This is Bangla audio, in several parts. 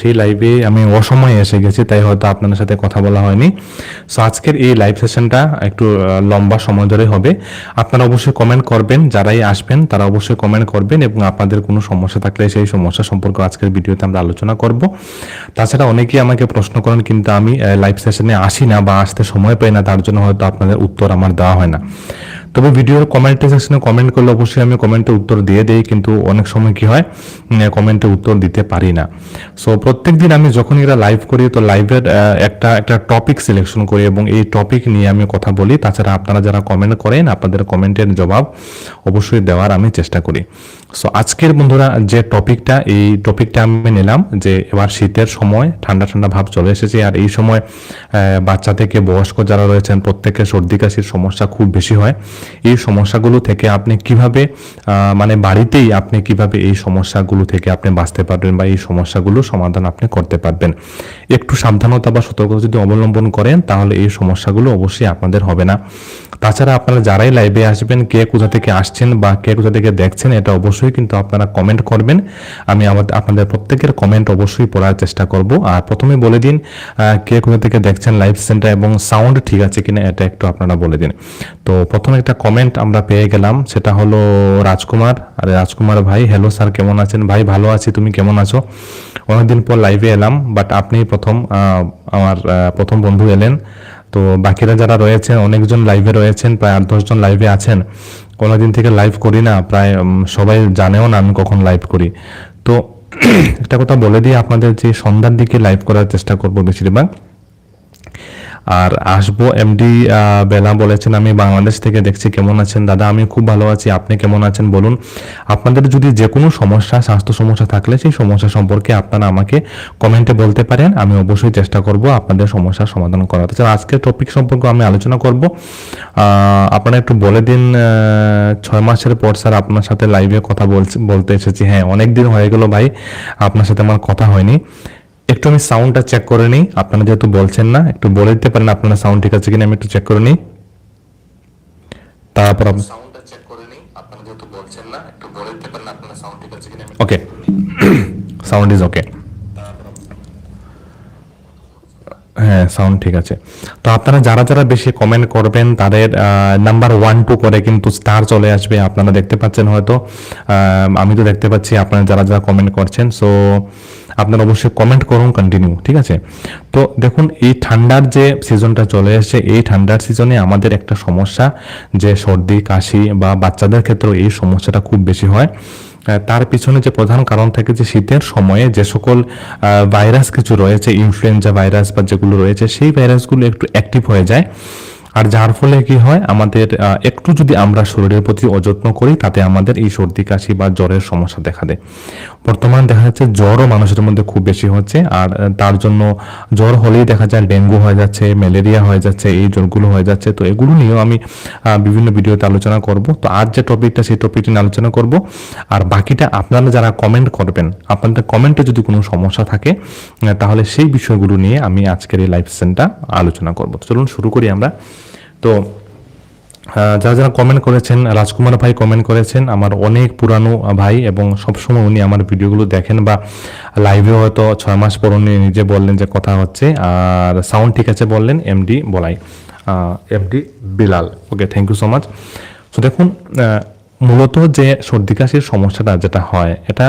সেই লাইভে আমি অসময়ে এসে গেছি, তাই হয়তো আপনাদের সাথে কথা বলা হয়নি। সো আজকের এই লাইভ সেশনটা একটু লম্বা সময় ধরে হবে। আপনারা অবশ্যই কমেন্ট করবেন, যারাই আসবেন, তারা অবশ্যই কমেন্ট করবেন এবং আপনাদের কোনো সমস্যা থাকলে সেই সমস্যা সম্পর্কে আজকের ভিডিওতে আমরা আলোচনা করব। তাছাড়া অনেকেই আমাকে প্রশ্ন করেন, কিন্তু আমি লাইভ সেশনে আসি না বা আসতে সময় পাই না, তার জন্য হয়তো আপনাদের উত্তর আমার দেওয়া হয় না। তবে ভিডিওর কমেন্ট সেকশনে কমেন্ট করলে অবশ্যই আমি কমেন্টে উত্তর দিয়ে দেই, কিন্তু অনেক সময় কি হয় কমেন্টে উত্তর দিতে পারি না। সো প্রত্যেক দিন আমি যখন এরা লাইভ করি, তো লাইভের একটা একটা টপিক সিলেকশন করি এবং এই টপিক নিয়ে আমি কথা বলি। তাছাড়া আপনারা যারা কমেন্ট করেন, আপনাদের কমেন্টের জবাব অবশ্যই দেওয়ার আমি চেষ্টা করি। সো আজকের বন্ধুরা, যে টপিকটা এই টপিকটা আমি নিলাম যে এবার শীতের সময় ঠান্ডা ঠান্ডা ভাব চলে এসেছে আর এই সময় বাচ্চা থেকে বয়স্ক যারা রয়েছেন, প্রত্যেকের সর্দি, কাশির সমস্যা খুব বেশি হয়। এই সমস্যাগুলো থেকে আপনি কীভাবে মানে বাড়িতেই আপনি কীভাবে এই সমস্যাগুলো থেকে আপনি বাঁচতে পারবেন বা এই সমস্যাগুলো সমাধান আপনি করতে পারবেন। একটু সাবধানতা বা সতর্কতা যদি অবলম্বন করেন, তাহলে এই সমস্যাগুলো অবশ্যই আপনাদের হবে না। তাছাড়া আপনারা যারাই লাইভে আসবেন, কে কোথা থেকে আসছেন বা কে কোথা থেকে দেখছেন, এটা অবশ্যই কিন্তু আপনারা কমেন্ট করবেন। আমি আমাদের আপনাদের প্রত্যেকের কমেন্ট অবশ্যই পড়ার চেষ্টা করব। আর প্রথমে বলে দিন কে কোথা থেকে দেখছেন লাইভ সেন্টার এবং সাউন্ড ঠিক আছে কিনা, এটা একটু আপনারা বলে দিন। তো প্রথমে একটা কমেন্ট আমরা পেয়ে গেলাম, সেটা হলো রাজকুমার। আরে রাজকুমার ভাই হ্যালো স্যার কেমন আছেন? ভাই, ভালো আছি, তুমি কেমন আছো? অনেকদিন পর লাইভে এলাম বাট আপনি প্রথম আমার প্রথম বন্ধু এলেন। তো বাকিরা যারা রয়েছেন অনেকজন লাইভে রয়েছেন, প্রায় আট দশজন লাইভে আছেন। কোনোদিন থেকে লাইভ করি না, প্রায় সবাই জানেও না আমি কখন লাইভ করি। তো একটা কথা বলে দিয়ে আপনাদের যে সন্ধ্যার দিকে লাইভ করার চেষ্টা করব বেশিরভাগ। আর আসব এমডি বেলা বলেছেন, আমি বাংলাদেশ থেকে দেখছি কেমন আছেন? দাদা, আমি খুব ভালো আছি। আপনি কেমন আছেন? বলুন, আপনাদের যদি যে কোনো সমস্যা, স্বাস্থ্য সমস্যা থাকলে সেই সমস্যা সম্পর্কে আপনারা আমাকে কমেন্টে বলতে পারেন। আমি অবশ্যই চেষ্টা করব আপনাদের সমস্যার সমাধান করার তাছাড়া আজকের টপিক সম্পর্কে আমি আলোচনা করব। আপনারা একটু বলে দিন ছয় মাসের পর স্যার আপনার সাথে লাইভে কথা বলতে এসেছি। হ্যাঁ অনেক দিন হয়ে গেল ভাই, আপনার সাথে আমার কথা হয়নি। একটু আমি সাউন্ডটা চেক করে নিই। আপনারা যেহেতু বলছেন না একটু বলে দিতে পারেন আপনারা সাউন্ড ঠিক আছে কিনা আমি একটু চেক করে নিই। তারপর ওকে সাউন্ড ইজ নিই আপনারা যেহেতু বলছেন না একটু বলে দিতে পারেন আপনার সাউন্ড ঠিক আছে কিনা ওকে সাউন্ড ইজ ওকে হ্যাঁ সাউন্ড ঠিক আছে। তো আপনারা যারা যারা বেশি কমেন্ট করবেন, তাদের নাম্বার ওয়ান টু করে কিন্তু স্টার চলে আসবে। আপনারা দেখতে পাচ্ছেন হয়তো। আমি তো দেখতে পাচ্ছি আপনারা যারা যারা কমেন্ট করছেন সো আপনারা অবশ্যই কমেন্ট করুন কন্টিনিউ ঠিক আছে? তো দেখুন, এই ঠান্ডার যে সিজনটা চলে এসেছে, এই ঠান্ডার সিজনে আমাদের একটা সমস্যা যে সর্দি, কাশি বা বাচ্চাদের ক্ষেত্রেও এই সমস্যাটা খুব বেশি হয়। তার পিছনে যে প্রধান কারণ থাকে যে শীতের সময়ে যে সকল ভাইরাস কিছু রয়েছে ইনফ্লুয়েঞ্জা ভাইরাস বা যেগুলো রয়েছে, সেই ভাইরাসগুলো একটু অ্যাক্টিভ হয়ে যায়। আর যার ফলে কি হয়, আমাদের একটু যদি আমরা শরীরের প্রতি অযত্ন করি, তাতে আমাদের এই সর্দি, কাশি বা জ্বরের সমস্যা দেখা দেয়। বর্তমান দেখা যাচ্ছে জ্বরও মানুষের মধ্যে খুব বেশি হচ্ছে, আর তার জন্য জ্বর হলেই দেখা যায় ডেঙ্গু হয়ে যাচ্ছে, ম্যালেরিয়া হয়ে যাচ্ছে, এই জ্বরগুলো হয়ে যাচ্ছে। তো এগুলো নিয়েও আমি বিভিন্ন ভিডিওতে আলোচনা করব। তো আজ যে টপিকটা, সেই টপিকটি নিয়ে আলোচনা করব। আর বাকিটা আপনারা যারা কমেন্ট করবেন, আপনাদের কমেন্টে যদি কোনো সমস্যা থাকে তাহলে সেই বিষয়গুলো নিয়ে আমি আজকের এই লাইভ সেশনটা আলোচনা করব। চলুন শুরু করি আমরা। তো যারা যারা কমেন্ট করেছেন, রাজকুমার ভাই কমেন্ট করেছেন, আমার অনেক পুরানো ভাই এবং সবসময় উনি আমার ভিডিওগুলো দেখেন বা লাইভে হয়তো ছয় মাস পর উনি নিজে বললেন যে কথা হচ্ছে। আর সাউন্ড ঠিক আছে বললেন MD Bolai. MD Bilal. Okay thank you so much তো দেখুন মূলত যে সর্দি কাশির সমস্যাটা যেটা হয়, এটা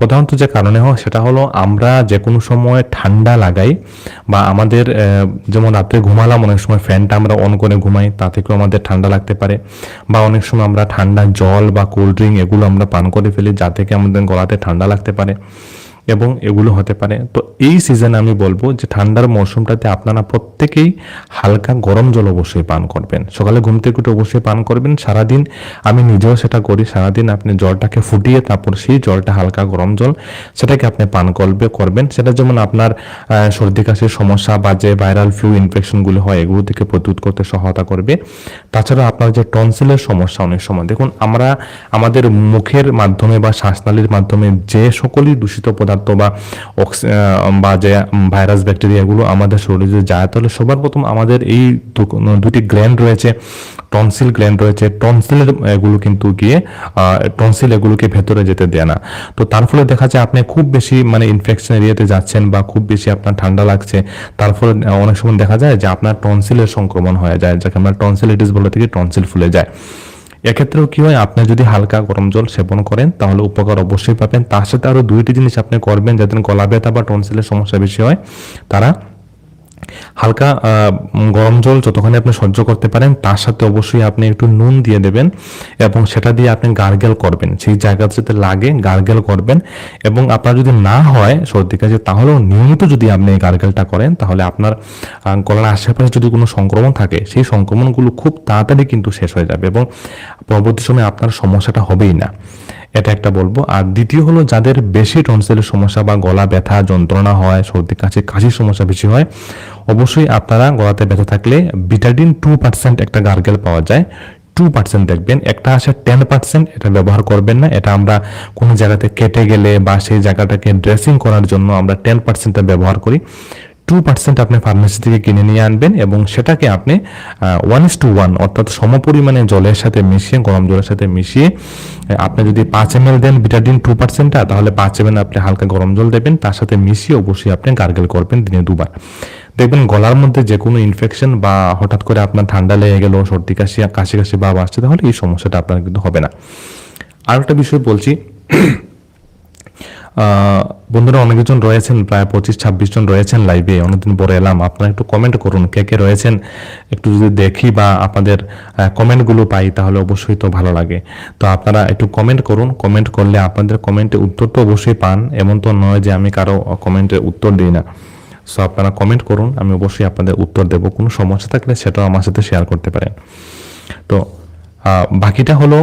প্রধানত যে কারণে হয় সেটা হলো আমরা যে কোনো সময় ঠান্ডা লাগাই বা আমাদের যেমন রাত্রে ঘুমালাম, অনেক সময় ফ্যানটা আমরা অন করে ঘুমাই, তা থেকেও আমাদের ঠান্ডা লাগতে পারে। বা অনেক সময় আমরা ঠান্ডা জল বা কোল্ড ড্রিঙ্ক এগুলো আমরা পান করে ফেলি, যা থেকে আমাদের গলাতে ঠান্ডা লাগতে পারে। এবং এগুলো হতে পারে। তো এই সিজনে আমি বলব যে ঠান্ডার মৌসুমটাতে আপনারা প্রত্যেকেই হালকা গরম জল অবশ্যই পান করবেন। সকালে ঘুম থেকে উঠে অবশ্যই পান করবেন। সারাদিন আমি নিজেও সেটা করি। সারাদিন আপনি জলটাকে ফুটিয়ে তারপর সেই জলটা হালকা গরম জল সেটাকে আপনি পান করবে, করবেন। সেটা যেমন আপনার সর্দি কাশির সমস্যা বা যে ভাইরাল ফ্লু ইনফেকশনগুলো হয়, এগুলো থেকে প্রতিরোধ করতে সহায়তা করবে। তাছাড়া আপনার যে টনসিলের সমস্যা অনেক সময়, দেখুন আমরা আমাদের মুখের মাধ্যমে বা শ্বাসনালীর মাধ্যমে যে সকলই দূষিত পদার্থ বা বা যে ভাইরাস ব্যাকটেরিয়াগুলো আমাদের শরীরে যায়, তাহলে সবার প্রথম আমাদের এই দুটি গ্ল্যান্ড রয়েছে টনসিল গ্ল্যান্ড রয়েছে। টনসিলের এগুলো কিন্তু গিয়ে টনসিল এগুলোকে ভেতরে যেতে দেয় না। তো তার ফলে দেখা যায় আপনি খুব বেশি মানে ইনফেকশন এরিয়াতে যাচ্ছেন বা খুব বেশি আপনার ঠান্ডা লাগছে, তার ফলে অনেক সময় দেখা যায় যে আপনার টনসিলের সংক্রমণ হয়ে যায়, যাকে আমরা টনসিলাইটিস বলে থেকে টনসিল ফুলে যায়। এক্ষেত্রেও কি হয়, আপনি যদি হালকা গরম জল সেবন করেন, তাহলে উপকার অবশ্যই পাবেন। তার সাথে আরও দুইটি জিনিস আপনি করবেন যাদের গলা ব্যথা বা টনসিলের সমস্যা বেশি হয়। তারা হালকা গরম জল যতক্ষণ আপনি সহ্য করতে পারেন, তার সাথে অবশ্যই আপনি একটু নুন দিয়ে দেবেন এবং সেটা দিয়ে আপনি গার্গেল করবেন। সেই জায়গাতে যাতে লাগে গার্গেল করবেন এবং আপনার যদি না হয় সর্দি কাশি, তাহলেও নিয়মিত যদি আপনি এই গার্গেলটা করেন, তাহলে আপনার গলার আশেপাশে যদি কোনো সংক্রমণ থাকে, সেই সংক্রমণগুলো খুব তাড়াতাড়ি কিন্তু শেষ হয়ে যাবে এবং পরবর্তী সময়ে আপনার সমস্যাটা হবেই না। এটা একটা বলব। আর দ্বিতীয় হলো, যাদের বেশি টনসিলের সমস্যা বা গলা ব্যথা, যন্ত্রণা হয়, সর্দি, কাশি, কাশির সমস্যা বেশি হয়, অবশ্যই আপনারা গলাতে ব্যথা থাকলে বিটাডিন টু পার্সেন্ট একটা গার্গেল পাওয়া যায়। টু পার্সেন্ট দেখবেন, একটা আছে টেন পার্সেন্ট এটা ব্যবহার করবেন না। এটা আমরা কোনো জায়গাতে কেটে গেলে বা সেই জায়গাটাকে ড্রেসিং করার জন্য আমরা টেন পার্সেন্টটা ব্যবহার করি। টু পার্সেন্ট আপনি ফার্মেসি থেকে কিনে নিয়ে আনবেন এবং সেটাকে আপনি ওয়ান ইস টু ওয়ান অর্থাৎ সমপরিমাণে জলের সাথে মিশিয়ে, গরম জলের সাথে মিশিয়ে আপনি যদি পাঁচ এম এল দেন বিটাডিন টু পার্সেন্টটা তাহলে পাঁচ এম এল আপনি হালকা গরম জল দেবেন, তার সাথে মিশিয়ে অবশ্যই আপনি গার্গেল করবেন দিনে দুবার। দেখবেন গলার মধ্যে যে কোনো ইনফেকশন বা হঠাৎ করে আপনার ঠান্ডা লেগে গেল, সর্দি কাশি কাশি কাশি ভাব আসছে, তাহলে এই সমস্যাটা আপনার কিন্তু হবে না। আর একটা বিষয় বলছি বন্ধুরা অনেকজন রয়েছেন, প্রায় পঁচিশ, ছাব্বিশ জন রয়েছেন লাইভে অনেকদিন পরে এলাম। আপনারা একটু কমেন্ট করুন, কে কে রয়েছেন? একটু যদি দেখি বা আপনাদের কমেন্টগুলো পাই, তাহলে অবশ্যই তো ভালো লাগে। তো আপনারা একটু কমেন্ট করুন। কমেন্ট করলে আপনাদের কমেন্টে উত্তর তো অবশ্যই পান। এমন তো নয় যে আমি কারও কমেন্টে উত্তর দিই না। সো আপনারা কমেন্ট করুন, আমি অবশ্যই আপনাদের উত্তর দেব। কোনো সমস্যা থাকলে সেটাও আমার সাথে শেয়ার করতে পারেন। তো বাকিটা হলো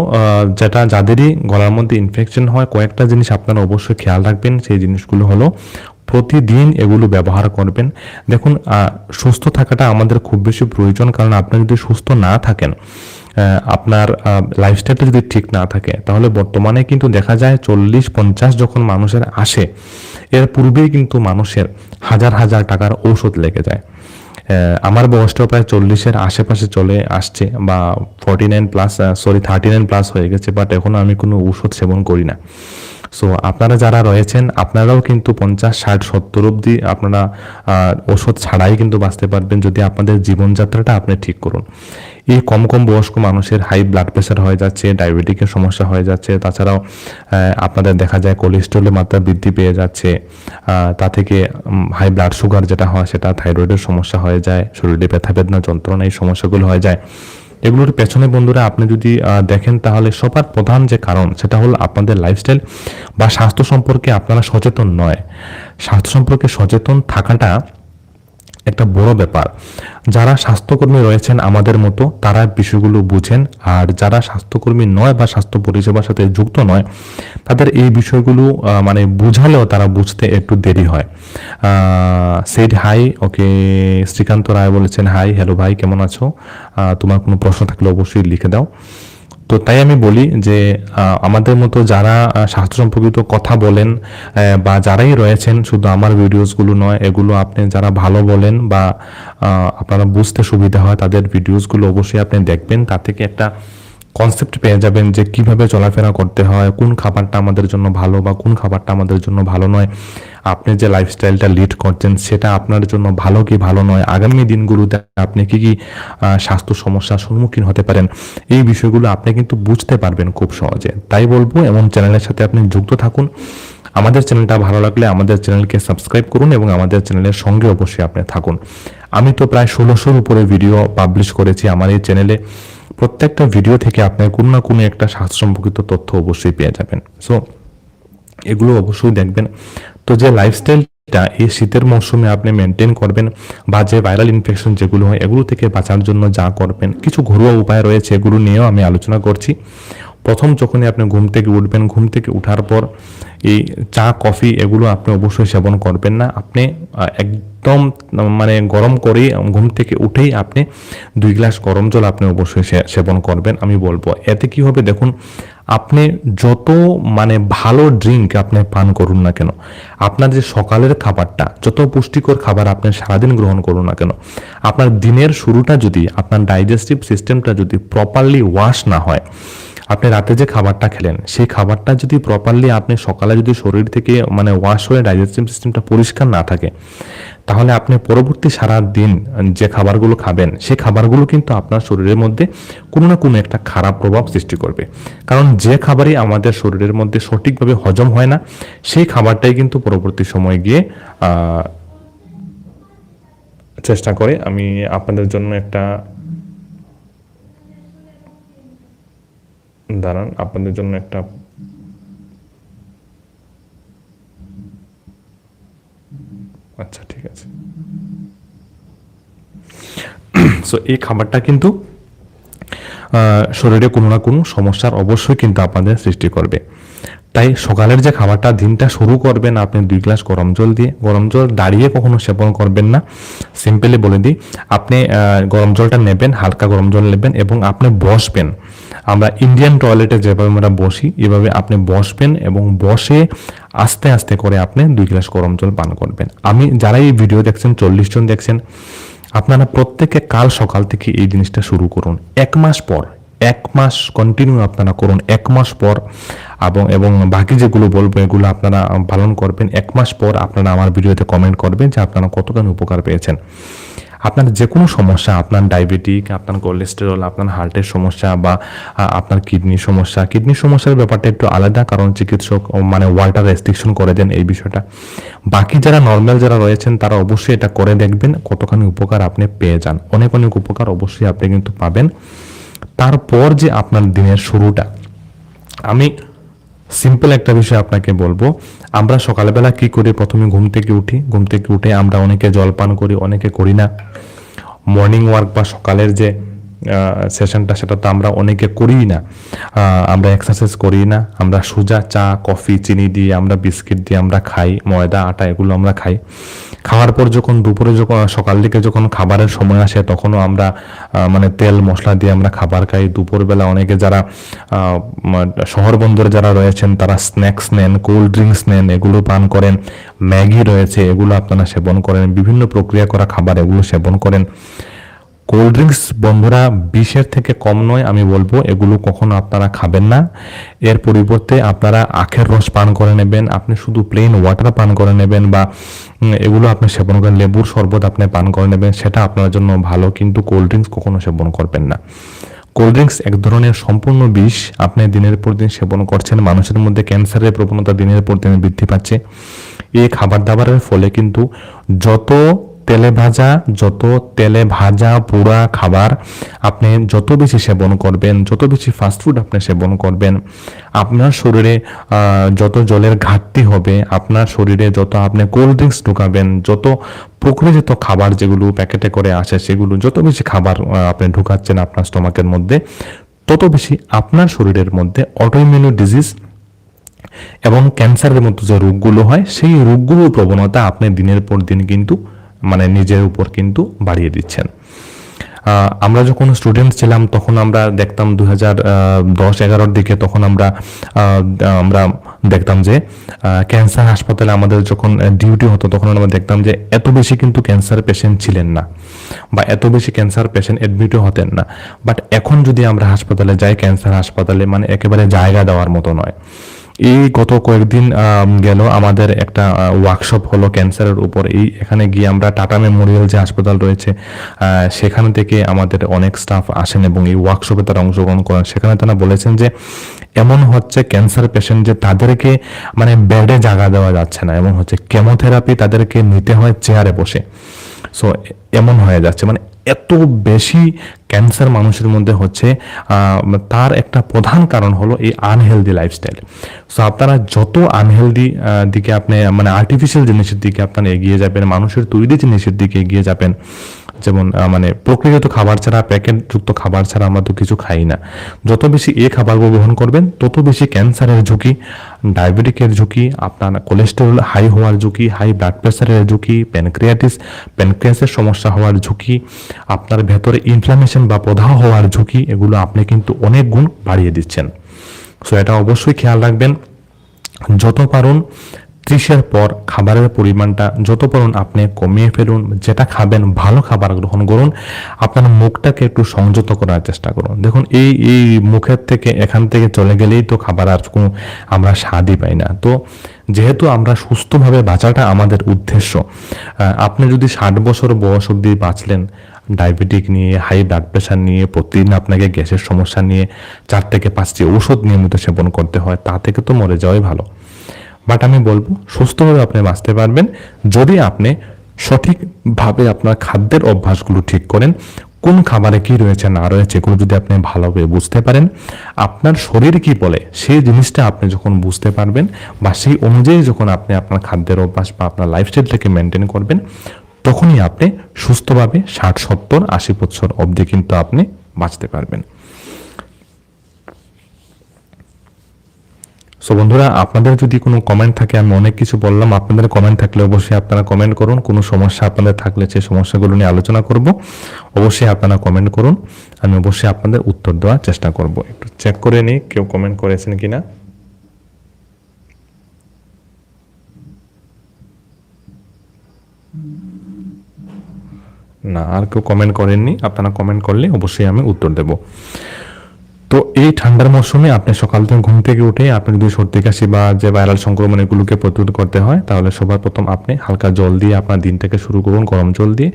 যেটা যাদেরই গলার মধ্যে ইনফেকশন হয়, কয়েকটা জিনিস আপনারা অবশ্যই খেয়াল রাখবেন। সেই জিনিসগুলো হলো, প্রতিদিন এগুলো ব্যবহার করবেন। দেখুন সুস্থ থাকাটা আমাদের খুব বেশি প্রয়োজন, কারণ আপনি যদি সুস্থ না থাকেন আপনার লাইফস্টাইলটা যদি ঠিক না থাকে, তাহলে বর্তমানে কিন্তু দেখা যায় চল্লিশ, পঞ্চাশ যখন মানুষের আসে, এর পূর্বেই কিন্তু মানুষের হাজার হাজার টাকার ঔষধ লেগে যায়। আমার বয়সটাও প্রায় চল্লিশের আশেপাশে চলে আসছে বা forty nine plus sorry thirty nine plus হয়ে গেছে বাট এখনও আমি কোনো ওষুধ সেবন করি না। সো আপনারা যারা রয়েছেন, আপনারাও কিন্তু পঞ্চাশ, ষাট, সত্তর অবধি আপনারা ওষুধ ছাড়াই কিন্তু বাঁচতে পারবেন যদি আপনাদের জীবনযাত্রাটা আপনি ঠিক করুন। এই কম কম বয়স্ক মানুষের হাই ব্লাড প্রেশার হয়ে যাচ্ছে ডায়াবেটিকের সমস্যা হয়ে যাচ্ছে, তাছাড়াও আপনাদের দেখা যায় কোলেস্ট্রলের মাত্রা বৃদ্ধি পেয়ে যাচ্ছে তা থেকে হাই ব্লাড সুগার যেটা হয়, সেটা থাইরয়েডের সমস্যা হয়ে যায়, শরীরে ব্যথা বেদনা যন্ত্রণা এই সমস্যাগুলো হয়ে যায়। এগুলোর পেছনে বন্ধুরা আপনি যদি দেখেন তাহলে সবার প্রধান যে কারণ সেটা হলো আপনাদের লাইফস্টাইল বা স্বাস্থ্য সম্পর্কে আপনারা সচেতন নয়। স্বাস্থ্য সম্পর্কে সচেতন থাকাটা একটা বড় ব্যাপার। যারা স্বাস্থ্যকর্মী রয়েছেন আমাদের মতো, তারা বিষয়গুলো বুঝেন। আর যারা স্বাস্থ্যকর্মী নয় বা স্বাস্থ্য পরিষেবার সাথে যুক্ত নয়, তাদের এই বিষয়গুলো মানে বুঝালেও তারা বুঝতে একটু দেরি হয়। Said hi okay Srikanta Roy বলেছেন হাই হ্যালো ভাই, কেমন আছো? তোমার কোনো প্রশ্ন থাকলে অবশ্যই লিখে দাও। তো তাই আমি বলি যে আমাদের মতো যারা স্বাস্থ্য সম্পর্কিত কথা বলেন বা যারাই রয়েছেন, শুধু আমার ভিডিওসগুলো নয়, এগুলো আপনি যারা ভালো বলেন বা আপনারা বুঝতে সুবিধা হয়, তাদের ভিডিওসগুলো অবশ্যই আপনি দেখবেন। তা থেকে একটা কনসেপ্ট পেয়ে যাবেন যে কীভাবে চলাফেরা করতে হয়, কোন খাবারটা আমাদের জন্য ভালো বা কোন খাবারটা আমাদের জন্য ভালো নয়। আপনি যে লাইফস্টাইলটা লিড করছেন, সেটা আপনার জন্য ভালো কি ভালো নয়? আগামী দিনগুলোতে আপনি কি কি স্বাস্থ্য সমস্যার সম্মুখীন হতে পারেন? এই বিষয়গুলো আপনি কিন্তু বুঝতে পারবেন খুব সহজে। তাই বলব, এমন চ্যানেলের সাথে আপনি যুক্ত থাকুন। আমাদের চ্যানেলটা ভালো লাগলে আমাদের চ্যানেলকে সাবস্ক্রাইব করুন এবং আমাদের চ্যানেলের সঙ্গে অবশ্যই আপনি থাকুন। আমি তো প্রায় ষোলোশোর উপরে ভিডিও পাবলিশ করেছি আমার এই চ্যানেলে। প্রত্যেকটা ভিডিও থেকে আপনার কোনো না কোনো একটা স্বাস্থ্য সম্পর্কিত তথ্য অবশ্যই পেয়ে যাবেন। সো এগুলো অবশ্যই দেখবেন। তো যে লাইফস্টাইলটা এই শীতের মৌসুমে আপনি মেনটেন করবেন বা যে ভাইরাল ইনফেকশন যেগুলো হয়, এগুলো থেকে বাঁচার জন্য যা করবেন, কিছু ঘরোয়া উপায় রয়েছে, এগুলো নিয়েও আমি আলোচনা করছি। প্রথম যখনই আপনি ঘুম থেকে উঠবেন, ঘুম থেকে উঠার পর এই চা, কফি এগুলো আপনি অবশ্যই সেবন করবেন না। আপনি একদম মানে গরম করেই, ঘুম থেকে উঠেই আপনি দুই গ্লাস গরম জল আপনি অবশ্যই সেবন করবেন, আমি বলব। এতে কি হবে দেখুন, আপনি যত মানে ভালো ড্রিঙ্ক আপনি পান করুন না কেন, আপনার যে সকালের খাবারটা, যত পুষ্টিকর খাবার আপনি সারাদিন গ্রহণ করুন না কেন, আপনার দিনের শুরুটা যদি, আপনার ডাইজেস্টিভ সিস্টেমটা যদি প্রপারলি ওয়াশ না হয় আপনি রাতে যে খাবারটা খেলেন, সেই খাবারটা যদি প্রপারলি আপনি সকালে যদি শরীর থেকে মানে ওয়াশ হয়ে ডাইজেস্টিভ সিস্টেমটা পরিষ্কার না থাকে, তাহলে আপনি পরবর্তী সারা দিন যে খাবারগুলো খাবেন, সেই খাবারগুলো কিন্তু আপনার শরীরের মধ্যে কোনো না কোনো একটা খারাপ প্রভাব সৃষ্টি করবে। কারণ যে খাবারই আমাদের শরীরের মধ্যে সঠিকভাবে হজম হয় না, সেই খাবারটাই কিন্তু পরবর্তী সময় গিয়ে চেষ্টা করে আমি আপনাদের জন্য একটা দাঁড়ান, আপনাদের জন্য একটা আচ্ছা ঠিক আছে। সো এই খাবারটা কিন্তু শরীরে কোনো না কোনো সমস্যার অবশ্যই কিন্তু আপনাদের সৃষ্টি করবে। তাই সকালের যে খাবারটা দিনটা শুরু করবেন আপনি দুই গ্লাস গরম জল দিয়ে, গরম জল দাঁড়িয়ে কখনো সেবন করবেন না। সিম্পলি বলে দিই, আপনি গরম জলটা নেবেন, হালকা গরম জল নেবেন এবং আপনি বসবেন। আমরা ইন্ডিয়ান টয়লেটে যেভাবে আমরা বসি, এভাবে আপনি বসবেন এবং বসে আস্তে আস্তে করে আপনি দুই গ্লাস গরম জল পান করবেন। আমি যারা এই ভিডিও দেখছেন, চল্লিশ জন দেখছেন, আপনারা প্রত্যেকে কাল সকাল থেকে এই জিনিসটা শুরু করুন। এক মাস পর, এক মাস কন্টিনিউ আপনারা করুন। এক মাস পর এবং এবং বাকি যেগুলো বলব, এগুলো আপনারা পালন করবেন। এক মাস পর আপনারা আমার ভিডিওতে কমেন্ট করবেন যে আপনারা কতখানি উপকার পেয়েছেন। আপনার যে কোনো সমস্যা, আপনার ডায়াবেটিক আপনার কোলেস্টেরল আপনার হার্টের সমস্যা বা আপনার কিডনির সমস্যা কিডনির সমস্যার ব্যাপারটা একটু আলাদা কারণ চিকিৎসক মানে ওয়াটার রেস্ট্রিকশন করে দেন এই বিষয়টা। বাকি যারা নর্মাল যারা রয়েছেন, তারা অবশ্যই এটা করে দেখবেন, কতখানি উপকার আপনি পেয়ে যান। অনেক অনেক উপকার অবশ্যই আপনি কিন্তু পাবেন। তারপর যে আপনার দিনের শুরুটা, আমি সিম্পল একটা বিষয় আপনাকে বলব। আমরা সকালবেলা কি করি? প্রথমে ঘুম থেকে উঠি। ঘুম থেকে উঠে আমরা অনেকে জল পান করি, অনেকে করি না। মর্নিং ওয়ার্ক বা সকালের যে সেশনটা সেটা তো আমরা অনেকে করি না। আমরা এক্সারসাইজ করি না। আমরা সোজা চা, কফি, চিনি দিয়ে আমরা বিস্কিট দিয়ে আমরা খাই, ময়দা, আটা, এগুলো আমরা খাই। খাওয়ার পর যখন দুপুরে যখন, সকাল দিকে যখন খাবারের সময় আসে, তখনও আমরা মানে তেল, মশলা দিয়ে আমরা খাবার খাই। দুপুরবেলা অনেকে যারা শহর বন্দরে যারা রয়েছেন, তারা স্ন্যাক্স নেন, কোল্ড ড্রিঙ্কস নেন, এগুলো পান করেন। ম্যাগি রয়েছে, এগুলো আপনারা সেবন করেন। বিভিন্ন প্রক্রিয়া করা খাবার এগুলো সেবন করেন। কোল্ড ড্রিঙ্কস বন্ধুরা বিশের থেকে কম নয়, আমি বলব, এগুলো কখনো আপনারা খাবেন না। এর পরিবর্তে আপনারা আখের রস পান করে নেবেন, আপনি শুধু প্লেন ওয়াটার পান করে নেবেন বা এগুলো আপনি সেবন করেন লেবুর শরবত আপনি পান করে নেবেন, সেটা আপনার জন্য ভালো, কিন্তু কোল্ড ড্রিঙ্কস কখনো সেবন করবেন না। কোল্ড ড্রিঙ্কস এক ধরনের সম্পূর্ণ বিষ, আপনি দিনের পর দিন সেবন করছেন, মানুষের মধ্যে ক্যান্সারের প্রবণতা দিনের পর দিন বৃদ্ধি পাচ্ছে। এই খাবার দাবারের ফলে কিন্তু যত তেলে ভাজা, যত তেলে ভাজা পোড়া খাবার আপনি যত বেশি সেবন করবেন, যত বেশি ফাস্টফুড আপনি সেবন করবেন, আপনার শরীরে যত জলের ঘাটতি হবে, আপনার শরীরে যত আপনি কোল্ড ড্রিঙ্কস ঢুকাবেন, যত প্রকৃতিত খাবার যেগুলো প্যাকেটে করে আসে সেগুলো, যত বেশি খাবার আপনি ঢুকাচ্ছেন আপনার স্টমাকের মধ্যে, তত বেশি আপনার শরীরের মধ্যে অটোইমিউনি ডিজিজ এবং ক্যান্সারের মতো যে রোগগুলো হয়, সেই রোগগুলোর প্রবণতা আপনি দিনের পর দিন কিন্তু মানে নিজের উপর কিন্তু বাড়িয়ে দিচ্ছেন। আমরা যখন স্টুডেন্ট ছিলাম, তখন আমরা দেখতাম দু হাজার দশ এগারোর দিকে তখন আমরা আমরা দেখতাম যে ক্যান্সার হাসপাতালে আমাদের যখন ডিউটি হতো, তখন আমরা দেখতাম যে এত বেশি কিন্তু ক্যান্সার পেশেন্ট ছিলেন না বা এত বেশি ক্যান্সার পেশেন্ট অ্যাডমিটও হতেন না। বাট এখন যদি আমরা হাসপাতালে যাই ক্যান্সার হাসপাতালে মানে একেবারে জায়গা দেওয়ার মতো নয়। এই গত কয়েকদিন গেল আমাদের একটা ওয়ার্কশপ হলো ক্যান্সারের উপর। এই, এখানে গিয়ে আমরা টাটা মেমোরিয়াল যে হাসপাতাল রয়েছে সেখান থেকে আমাদের অনেক স্টাফ আসেন এবং এই ওয়ার্কশপে তারা অংশগ্রহণ করেন। সেখানে তারা বলেছেন যে, এমন হচ্ছে ক্যান্সার পেশেন্ট যে তাদেরকে মানে বেডে জায়গা দেওয়া যাচ্ছে না। এমন হচ্ছে কেমোথেরাপি তাদেরকে নিতে হয় চেয়ারে বসে। সো এমন হয়ে যাচ্ছে। মানে এত বেশি ক্যান্সার মানুষের মধ্যে হচ্ছে তার একটা প্রধান কারণ হলো এই আনহেলদি লাইফস্টাইল সো আপনারা যত আনহেলদি দিকে আপনি মানে আর্টিফিশিয়াল জিনিসের দিকে আপনারা এগিয়ে যাবেন, মানুষের তৈরি জিনিসের দিকে এগিয়ে যাবেন যেমন মানে প্রকৃতিগত খাবার ছাড়া, প্যাকেটযুক্ত খাবার ছাড়া আমরা তো কিছু খাই না। যত বেশি এ খাবারগুলো গ্রহণ করবেন, তত বেশি ক্যান্সারের ঝুঁকি, ডায়াবেটিকের ঝুঁকি, আপনার কোলেস্টেরল হাই হওয়ার ঝুঁকি হাই ব্লাড প্রেশারের ঝুঁকি প্যানক্রিয়াটিস প্যানক্রিয়াসের সমস্যা হওয়ার ঝুঁকি, আপনার ভেতরে ইনফ্লামেশন বা প্রদাহ হওয়ার ঝুঁকি, এগুলো আপনি কিন্তু অনেক গুণ বাড়িয়ে দিচ্ছেন। সো এটা অবশ্যই খেয়াল রাখবেন। যত পারুন ত্রিশের পর খাবারের পরিমাণটা যত পারুন আপনি কমিয়ে ফেলুন, যেটা খাবেন, ভালো খাবার গ্রহণ করুন। আপনার মুখটাকে একটু সংযত করার চেষ্টা করুন। দেখুন, এই এই মুখের থেকে, এখান থেকে চলে গেলেই তো খাবার আর কোনো আমরা স্বাদই পাই না। তো যেহেতু আমরা সুস্থভাবে বাঁচাটা আমাদের উদ্দেশ্য আপনি যদি ষাট বছর বয়স অবধি বাঁচলেন, ডায়াবেটিক নিয়ে, হাই ব্লাড প্রেশার নিয়ে, প্রতিদিন আপনাকে গ্যাসের সমস্যা নিয়ে, চার থেকে পাঁচটি ওষুধ নিয়মিত সেবন করতে হয়, তা থেকে তো মরে যাওয়াই ভালো। বাট আমি বলব, সুস্থভাবে আপনি বাঁচতে পারবেন। যদি আপনি সঠিকভাবে আপনার খাদ্যের অভ্যাসগুলো ঠিক করেন, কোন খাবারে কি রয়েছে, না রয়েছে, এগুলো যদি আপনি ভালোভাবে বুঝতে পারেন, আপনার শরীর কি বলে, সেই জিনিসটা আপনি যখন বুঝতে পারবেন বা সেই অনুযায়ী যখন আপনি আপনার খাদ্যের অভ্যাস বা আপনার লাইফস্টাইলটাকে মেনটেন করবেন, তখনই আপনি সুস্থভাবে ষাট, সত্তর, আশি বছর অবধি কিন্তু আপনি বাঁচতে পারবেন। সো বন্ধুরা, আপনাদের যদি কোনো কমেন্ট থাকে, আমি অনেক কিছু বললাম, আপনাদের কমেন্ট থাকলে অবশ্যই আপনারা কমেন্ট করুন। কোনো সমস্যা আপনাদের থাকলে সেই সমস্যাগুলো নিয়ে আলোচনা করব। অবশ্যই আপনারা কমেন্ট করুন। আমি অবশ্যই আপনাদের উত্তর দেওয়ার চেষ্টা করব। একটু চেক করে নিই, কেউ কমেন্ট করেছেন কিনা? না, আর কেউ কমেন্ট করেননি। আপনারা কমেন্ট করলে অবশ্যই আমি উত্তর দেব। তো এই ঠান্ডার মৌসুমে আপনি সকাল থেকে ঘুম থেকে উঠে আপনি যদি সর্দি, কাশি বা যে ভাইরাল সংক্রমণ এগুলোকে প্রতিরোধ করতে হয়, তাহলে সবার প্রথম আপনি হালকা জল দিয়ে আপনার দিনটাকে শুরু করুন, গরম জল দিয়ে।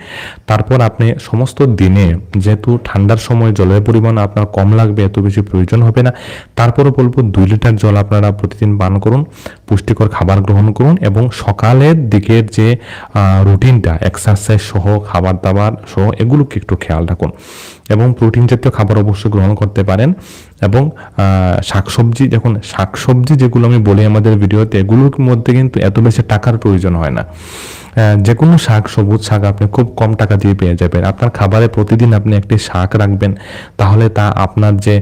তারপর আপনি সমস্ত দিনে যেহেতু ঠান্ডার সময় জলের পরিমাণ আপনার কম লাগবে, এত বেশি প্রয়োজন হবে না। তারপরে বলব দুই লিটার জল আপনারা প্রতিদিন পান করুন, পুষ্টিকর খাবার গ্রহণ করুন এবং সকালের দিকের যে রুটিনটা এক্সারসাইজ সহ, খাবার দাবার সহ, এগুলোকে একটু খেয়াল রাখুন। এবং প্রোটিন জাতীয় খাবার অবশ্যই গ্রহণ করতে পারেন এবং শাকসবজি, দেখুন, শাকসবজি যেগুলো আমি বলি আমাদের ভিডিওতে, এগুলোর মধ্যে কিন্তু এত বেশি টাকার প্রয়োজন হয় না। যে কোনো শাক, সবুজ শাক আপনি খুব কম টাকা দিয়ে পেয়ে যাবেন। আপনার খাবারে প্রতিদিন আপনি একটি শাক রাখবেন, তাহলে তা আপনার যে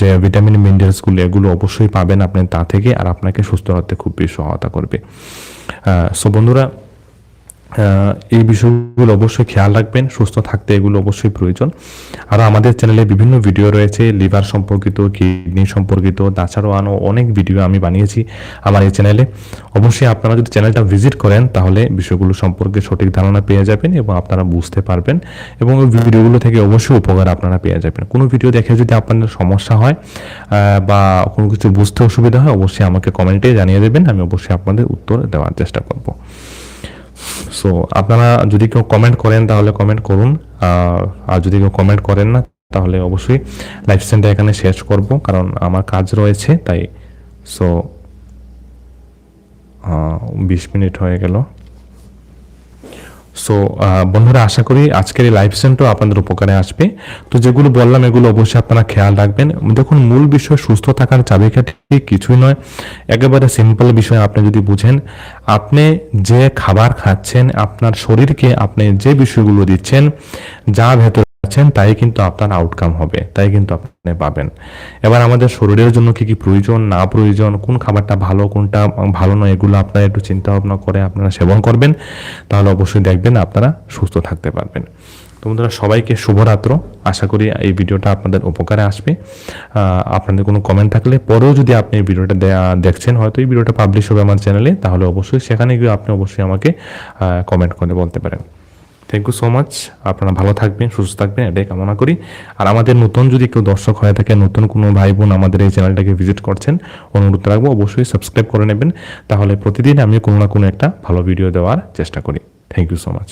যে ভিটামিন মিনারেলসগুলো এগুলো অবশ্যই পাবেন আপনি তা থেকে, আর আপনাকে সুস্থ হতে খুব বেশি সহায়তা করবে। সো বন্ধুরা এই বিষয়গুলো অবশ্যই খেয়াল রাখবেন, সুস্থ থাকতে এগুলো অবশ্যই প্রয়োজন। আর আমাদের চ্যানেলে বিভিন্ন ভিডিও রয়েছে, লিভার সম্পর্কিত, কিডনি সম্পর্কিত, তাছাড়াও আরও অনেক ভিডিও আমি বানিয়েছি আমার এই চ্যানেলে। অবশ্যই আপনারা যদি চ্যানেলটা ভিজিট করেন, তাহলে বিষয়গুলো সম্পর্কে সঠিক ধারণা পেয়ে যাবেন এবং আপনারা বুঝতে পারবেন এবং ওই ভিডিওগুলো থেকে অবশ্যই উপকার আপনারা পেয়ে যাবেন। কোনো ভিডিও দেখে যদি আপনাদের সমস্যা হয় বা কোনো কিছু বুঝতে অসুবিধা হয়, অবশ্যই আমাকে কমেন্টে জানিয়ে দেবেন, আমি অবশ্যই আপনাদের উত্তর দেওয়ার চেষ্টা করব। সো আপনারা যদি কেউ কমেন্ট করেন, তাহলে কমেন্ট করুন। আর যদি কেউ কমেন্ট করেন না, তাহলে অবশ্যই লাইফ সেন্টার এখানে শেষ করব, কারণ আমার কাজ রয়েছে, তাই। সো বিশ মিনিট হয়ে গেল। সো বন্ধুরা, আশা করি আজকের এই লাইভ সেন্টও আপনাদের উপকারে আসবে। তো যেগুলো বললাম, এগুলো অবশ্যই আপনারা খেয়াল রাখবেন। দেখুন, মূল বিষয় সুস্থ থাকার চাবিকাঠি কিছুই নয়। একেবারে সিম্পল বিষয় আপনি যদি বুঝেন, আপনি যে খাবার খাচ্ছেন, আপনার শরীরকে আপনি যে বিষয়গুলো দিচ্ছেন, যা ভেতরে আছেন তাই কিন্তু আপনার আউটকাম হবে, তাই কিন্তু আপনি পাবেন। এবার আমাদের শরীরের জন্য কি কি প্রয়োজন, না প্রয়োজন, কোন খাবারটা ভালো, কোনটা ভালো নয়, এগুলো আপনারা একটু চিন্তা ভাবনা করে আপনারা সেবন করবেন। তাহলে অবশ্যই দেখবেন আপনারা সুস্থ থাকতে পারবেন। তো বন্ধুরা, সবাইকে শুভরাত্র। আশা করি এই ভিডিওটা আপনাদের উপকারে আসবে। আপনাদের কোনো কমেন্ট থাকলে পরেও যদি আপনি এই ভিডিওটা দেখছেন, হয়তো এই ভিডিওটা পাবলিশ হবে আমার চ্যানেলে তাহলে অবশ্যই সেখানে গিয়ে আপনি অবশ্যই আমাকে কমেন্ট করে বলতে পারেন। থ্যাংক ইউ সো মাচ আপনারা ভালো থাকবেন, সুস্থ থাকবেন, এটাই কামনা করি। আর আমাদের নতুন যদি কেউ দর্শক হয়ে থাকে, নতুন কোনো ভাই বোন আমাদের এই চ্যানেলটাকে ভিজিট করছেন, অনুরোধ রাখব অবশ্যই সাবস্ক্রাইব করে নেবেন। তাহলে প্রতিদিন আমি কোনো না কোনো একটা ভালো ভিডিও দেওয়ার চেষ্টা করি। Thank you so much